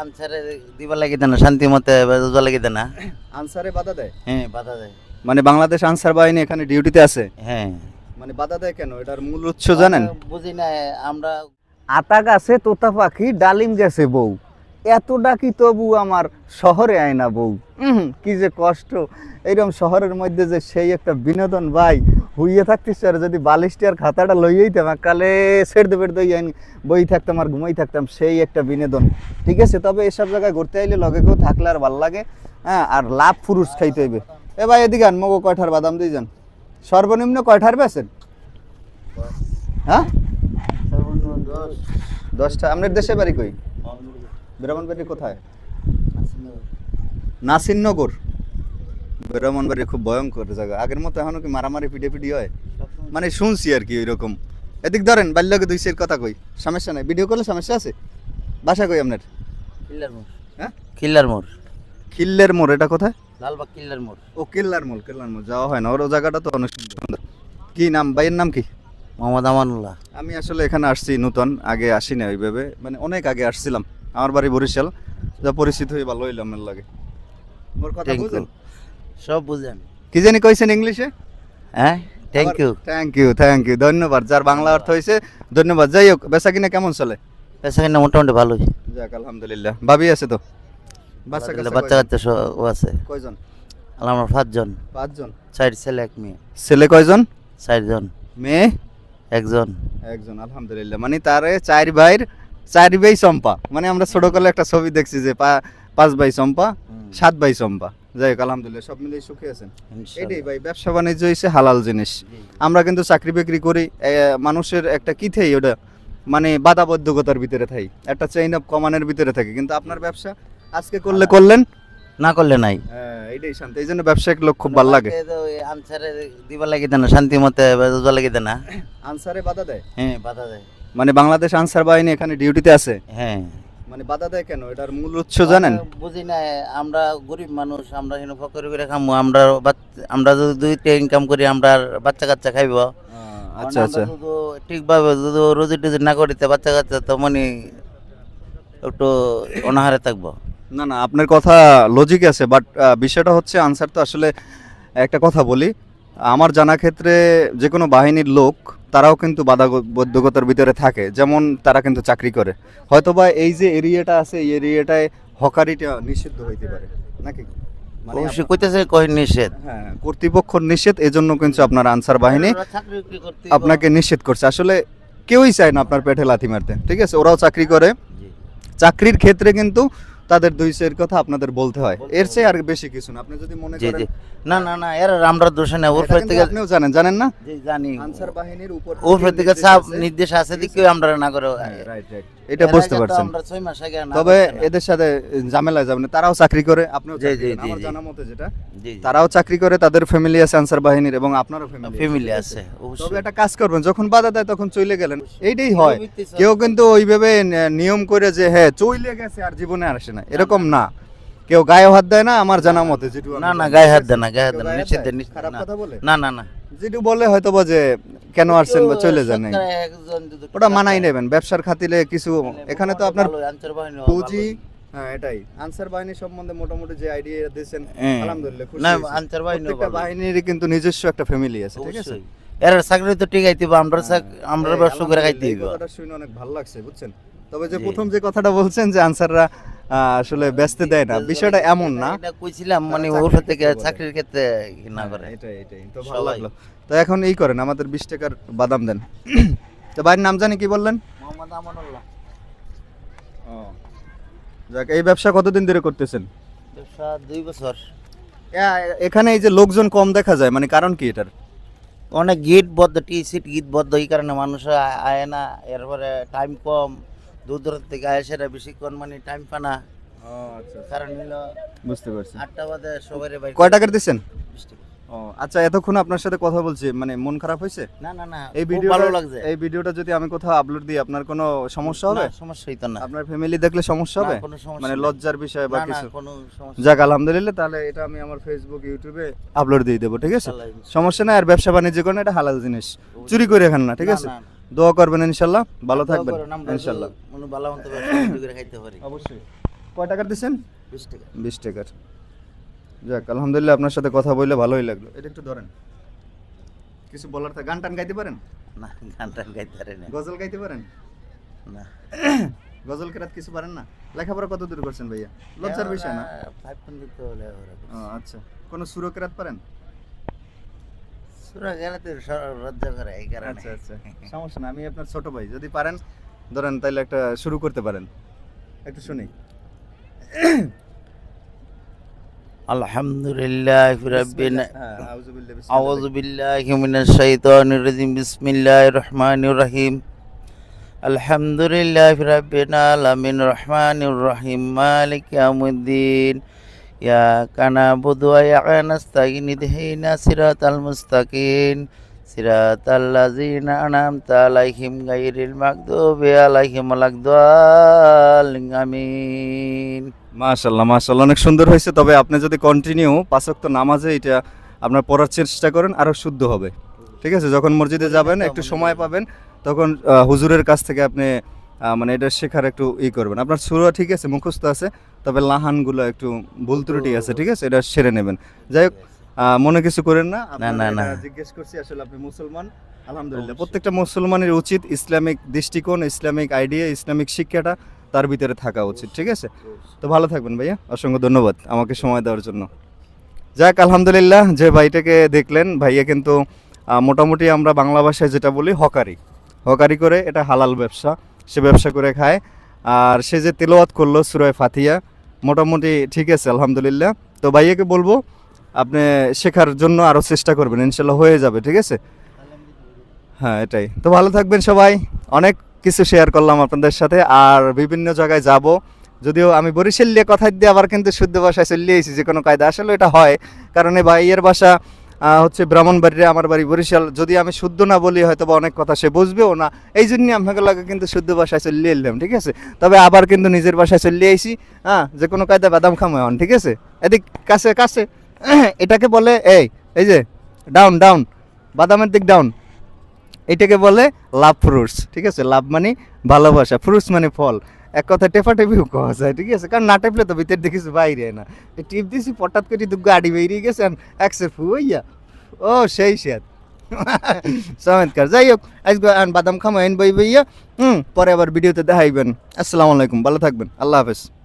আনসারে দিবা লাগি দেনা শান্তি মতে বুঝবা লাগি দেনা। আনসারে বাধা দেয়? হ্যাঁ বাধা দেয়। মানে বাংলাদেশ আনসার বাহিনী এখানে ডিউটিতে আছে? হ্যাঁ। মানে বাধা দেয় কেন? এটার মূল উৎস জানেন? বুঝি না আমরা আতা গাছে তোতা পাখি ডালিম গেছে বউ। এত ডাকি তবু আমার শহরে আয় না বউ। কি যে কষ্ট। এইরকম শহরের মধ্যে যে সেই একটা বিনোদন ভাই হুইয়ে থাকতিস আর যদি বালিশটি আর খাতাটা লইয়েই তাম কালে দই আইনি বই থাকতাম আর ঘুমাই থাকতাম সেই একটা বিনোদন। ঠিক আছে? তবে এসব জায়গায় ঘুরতে আইলে লগে কেউ থাকলে আর ভালো লাগে হ্যাঁ? আর লাভ ফুরুষ খাইতে হইবে। এ ভাই এদিকে আন মগো কয়ঠার বাদাম দিয়ে যান সর্বনিম্ন কয়ঠার বেছেন হ্যাঁ? দশটা। আপনার দেশে বাড়ি কই? ব্রাহ্মণবাড়ি কোথায়? নাসিরনগর। ব্রাহ্মণবাড়ি খুব ভয়ঙ্কর জায়গা। আগের মতো এখনও কি মারামারি পিটে পিটি হয় মানে শুনছি আর কি ওইরকম। এদিক ধরেন বাল্যকে দুই সের কথা কই। সমস্যা নাই। ভিডিও করলে সমস্যা আছে? বাসা কই আপনার? কিল্লার মোড়। হ্যাঁ? কিল্লার মোড়। মোড় এটা কোথায়? লালবাগ কিল্লার মোড়। ও কিল্লার মোড় কিল্লার মোড়। যাওয়া হয় না। ওর জায়গাটা তো অনেক সুন্দর কি নাম? ভাইয়ের নাম কি? মোহাম্মদ আমানুল্লাহ। আমি আসলে এখানে আসছি নতুন আগে আসি না ওইভাবে। মানে অনেক আগে আসছিলাম। আমার বাড়ি বরিশাল। যা পরিচিত হয়ে ভালো হইলাম লাগে। মোর কথা থ্যাংক সব বুঝেন। কি জানি কইছেন ইংলিশে? হ্যাঁ thank you thank you thank you ধন্যবাদ। যার বাংলা অর্থ হয়েছে ধন্যবাদ। যাই হোক বেচা কিনা কেমন চলে? পেশা কিনা মোটামুটি ভালোই। যাক আলহামদুলিল্লাহ। ভাবি আছে তো? বাচ্চা বাচ্চা কাচ্চা সব আছে। কয়জন? আমার পাঁচজন। পাঁচজন? চার ছেলে এক মেয়ে। ছেলে কয়জন? চারজন। মেয়ে? একজন। একজন আলহামদুলিল্লাহ। মানে তারে চার ভাইয়ের চার ভাই চম্পা। মানে আমরা ছোট কালে একটা ছবি দেখছি যে পাঁচ ভাই চম্পা সাত ভাই চম্পা। যাই হোক আলহামদুলিল্লাহ সব মিলিয়ে সুখী আছেন। এটাই ভাই ব্যবসা বাণিজ্য হচ্ছে হালাল জিনিস। আমরা কিন্তু চাকরি বাকরি করি মানুষের একটা কি থাই ওটা মানে বাধাবদ্ধকতার ভিতরে থাই। একটা চেইন কমানের ভিতরে থাকে। কিন্তু আপনার ব্যবসা আজকে করলে করলেন? না করলে নাই। হ্যাঁ, এটাই শান্তি। এই জন্য ব্যবসায়িক লোক খুব ভালো লাগে। আনসারে দিবা লাগি দেনা শান্তি মতে লাগি দেনা আনসারে বাধা দেয়? হ্যাঁ বাধা দেয়। মানে বাংলাদেশ আনসার বাহিনী এখানে ডিউটিতে আছে? হ্যাঁ। মানে বাধা দেয় কেন? এটার মূল উৎস জানেন? বুঝি না আমরা গরিব মানুষ আমরা এখানে ফকরি করে খামু আমরা আমরা যদি দুইটা ইনকাম করি আমরা বাচ্চা কাচ্চা খাইব। আচ্ছা আচ্ছা। ঠিকভাবে যদি রোজি টোজি না করিতে বাচ্চা কাচ্চা তো মানে একটু অনাহারে থাকব। না না আপনার কথা লজিক আছে বাট বিষয়টা হচ্ছে আনসার তো আসলে একটা কথা বলি। আমার জানা ক্ষেত্রে যে কোনো বাহিনীর লোক তারাও কিন্তু বাধাবদ্ধকতার ভিতরে থাকে যেমন তারা কিন্তু চাকরি করে। হয়তোবা এই যে এরিয়াটা আছে এই এরিয়াটায় হকারিটা নিষিদ্ধ হইতে পারে নাকি? মানে অবশ্যই কইতেছে কই নিষেধ? হ্যাঁ কর্তৃপক্ষ নিষেধ এজন্য কিন্তু আপনার আনসার বাহিনী আপনাকে নিষেধ করছে। আসলে কেউই চায় না আপনার পেটে লাথি মারতে ঠিক আছে? ওরাও চাকরি করে। চাকরির ক্ষেত্রে কিন্তু তাদের দুই সের কথা আপনাদের বলতে হয়। এর চেয়ে আর বেশি কিছু না। আপনি যদি মনে করেন না না না এর আমরা দোষ না ওর থেকে আপনিও জানেন জানেন না? জি জানি। আনসার বাহিনীর উপর ওর থেকে আছে। নির্দেশ আছে দিকে আমরা না করে হ্যাঁ, right, right. এটা বুঝতে পারছেন। আমরা ছয় মাস আগে না তবে এদের সাথে ঝামেলা যাবে না। তারাও চাকরি করে আপনিও জি, জি, জি, আমার জানা মতে যেটা জি তারাও চাকরি করে তাদের ফ্যামিলি আছে আনসার বাহিনীর এবং আপনারও ফ্যামিলি ফ্যামিলি আছে? তবে একটা কাজ করবেন যখন বাধা দেয় তখন চলে গেলেন। এইটাই হয়। কেউ কিন্তু ওইভাবে নিয়ম করে যে হ্যাঁ চইলে গেছে আর জীবনে আসে না। এরকম না। কেউ গায়ে হাত দেয় না আমার জানা মতে যেটু না না গায়ে হাত দেয় না গায়ে হাত দেয় না নিষেধ? খারাপ না। কথা বলে। না না না। যেটু বলে হয়তো বা যে কেন আসছেন বা চলে যান ওটা মানাই নেবেন ব্যবসার খাতিলে কিছু এখানে তো আপনার পুঁজি হ্যাঁ এটাই। আনসার বাহিনী সম্বন্ধে মোটামুটি যে আইডিয়া দিয়েছেন হ্যাঁ। আলহামদুলিল্লাহ খুশি না আনসার প্রত্যেকটা বাহিনীর কিন্তু নিজস্ব একটা ফ্যামিলি আছে ঠিক আছে? এর চাকরি তো ঠিক আইতে আমরা চাক- আমরা ব্যবসা করে খাইতে হইব কথাটা শুনে অনেক ভালো লাগছে বুঝছেন? তবে যে প্রথম যে কথাটা বলছেন যে আনসাররা আসলে ব্যস্ত দেয় না বিষয়টা এমন না। এটা কইছিলাম মানে ওর চাকরির থেকে ক্ষেত্রে চাকরির ক্ষেত্রে না করে। হ্যাঁ, এটাই এটাই। তো ভালো লাগল। তো এখন এই করেন আমাদের বিশ টাকার বাদাম দেন। তো ভাইয়ের নাম জানি কি বললেন? মোহাম্মদ আমানুল্লাহ। ও যাক এই ব্যবসা কতদিন ধরে করতেছেন? ব্যবসা দুই বছর। এখানে এই যে লোকজন কম দেখা যায় মানে কারণ কি এটার? অনেক গিট বদ্ধ টি সিট গিট বদ্ধ এই কারণে মানুষ আয় না এরপরে টাইম কম। দূর দূর থেকে বেশিক্ষণ মানে টাইম পানা কারণ হলো বুঝতে পারছি। আটটা বাজে সবাই বাইরে কয় টাকার দিচ্ছেন? ও আচ্ছা এতক্ষণ আপনার সাথে কথা বলছি মানে মন খারাপ হয়েছে? না না না এই ভিডিও ভালো লাগছে। এই ভিডিওটা যদি আমি কোথাও আপলোড দিই আপনার কোনো সমস্যা হবে? না, আপনার ফ্যামিলি দেখলে সমস্যা হবে? মানে লজ্জার বিষয় বা কিছু? যাক আলহামদুলিল্লাহ তাহলে এটা আমি আমার ফেসবুক ইউটিউবে আপলোড দিয়ে দেবো ঠিক আছে? সমস্যা নাই আর ব্যবসা বাণিজ্য করেন এটা হালাল জিনিস। চুরি করে খান না ঠিক আছে। দোয়া করবেন ইনশাল্লাহ ভালো থাকবেন ইনশাল্লাহ। ভালো খাইতে পারি। অবশ্যই। কয় টাকার দিচ্ছেন বিশ টাকা। বিশ টাকার। যাক আলহামদুলিল্লাহ আপনার সাথে কথা বললে ভালোই লাগল। এটা একটু ধরেন। কিছু বলার থাকে? গান টান গাইতে পারেন? না গান টান গাইতে পারি না। গজল গাইতে পারেন? না। গজল কেরাত কিছু পারেন না? লেখাপড়া কত দূর করছেন ভাইয়া? লজ্জার বিষয় না? আচ্ছা। কোনো সুরো কেরাত পারেন? সুরা গেলে তো লজ্জা করে এই কারণে আচ্ছা আচ্ছা সমস্যা না আমি আপনার ছোট ভাই যদি পারেন ধরেন তাহলে একটা শুরু করতে পারেন একটু শুনি আলহামদুলিল্লাহ রাব্বিনা হ্যাঁ, আউযুবিল্লাহি বিসমিল্লাহি। أعوذ بالله من الشيطان الرجيم بسم الله الرحمن الرحيم الحمد لله رب العالمين الرحمن الرحيم مالك يوم الدين إياك نعبد وإياك نستعين اهدنا الصراط المستقيم صراط الذين أنعمت عليهم غير المغضوب عليهم ولا الضالين آمين মাশাল্লাহ মাশাল্লাহ অনেক সুন্দর হয়েছে তবে আপনি যদি কন্টিনিউ পাঁচক্ত নামাজে এটা আপনার পড়ার চেষ্টা করেন আরো শুদ্ধ হবে ঠিক আছে যখন মসজিদে যাবেন একটু সময় পাবেন তখন আহ, হুজুরের কাছ থেকে আপনি আহ, মানে এটা শেখার একটু ই করবেন আপনার সুরা ঠিক আছে মুখস্থ আছে তবে লাহানগুলো একটু ভুল ত্রুটি আছে ঠিক আছে? এটা সেরে নেবেন। যাই হোক মনে কিছু করেন না। আপনার না, না। জিজ্ঞেস করছি আসলে আপনি মুসলমান? আলহামদুলিল্লাহ। প্রত্যেকটা মুসলমানের উচিত ইসলামিক দৃষ্টিকোণ ইসলামিক আইডিয়া ইসলামিক শিক্ষাটা তার ভিতরে থাকা উচিত ঠিক আছে? তো ভালো থাকবেন ভাইয়া। অসংখ্য ধন্যবাদ আমাকে সময় দেওয়ার জন্য। যাক আলহামদুলিল্লাহ যে ভাইটাকে দেখলেন ভাইয়া কিন্তু মোটামুটি আমরা বাংলা ভাষায় যেটা বলি হকারি। হকারি করে এটা হালাল ব্যবসা। সে ব্যবসা করে খায়। আর সে যে তেলাওয়াত করল সুরায় ফাতিয়া মোটামুটি ঠিক আছে আলহামদুলিল্লাহ। তো ভাইয়াকে বলব আপনি শেখার জন্য আরও চেষ্টা করবেন ইনশাল্লাহ হয়ে যাবে ঠিক আছে? হ্যাঁ এটাই। তো ভালো থাকবেন সবাই। অনেক কিছু শেয়ার করলাম আপনাদের সাথে। আর বিভিন্ন জায়গায় যাব। যদিও আমি বরিশাল কথা দিয়ে আবার কিন্তু শুদ্ধ ভাষায় চলে এসেছি যে কোনো কায়দা আসলে এটা হয়। কারণ এই ভাইয়ের আহ, হচ্ছে ব্রাহ্মণবাড়িরে আমার বাড়ি বরিশাল। যদি আমি শুদ্ধ না বলি হয়তো বা অনেক কথা সে বুঝবেও না। এই জন্যই আমাকে লাগে কিন্তু শুদ্ধ ভাষায় চলে এলাম, ঠিক আছে? তবে আবার কিন্তু নিজের বাসায় চলে আইসি হ্যাঁ? যে কোনো কায়দা বাদাম খামো এখন, ঠিক আছে? এদিক, কাছে কাছে। এটাকে বলে, এই এই যে ডাউন ডাউন বাদামের দিক ডাউন এটাকে বলে লাভ ফ্রুটস ঠিক আছে? লাভ মানে ভালোবাসা ফ্রুটস মানে ফল। এক কথা টেপা টেপিও কওয়া যায়, ঠিক আছে? কারণ না টেপলে তো ভিতরে দেখিস বাইরে না। টিপ দিছি পটাত করে দুগ্গ আডি বেরিয়ে গেছে একসে ফুইয়া ও সেই সেত চমৎকার। যাই হোক, আজকে বাদাম খামা এন বই বইয়া, হুম, পরে আবার ভিডিওতে দেখাইবেন। আসসালামু আলাইকুম, ভালো থাকবেন। আল্লাহ হাফেজ।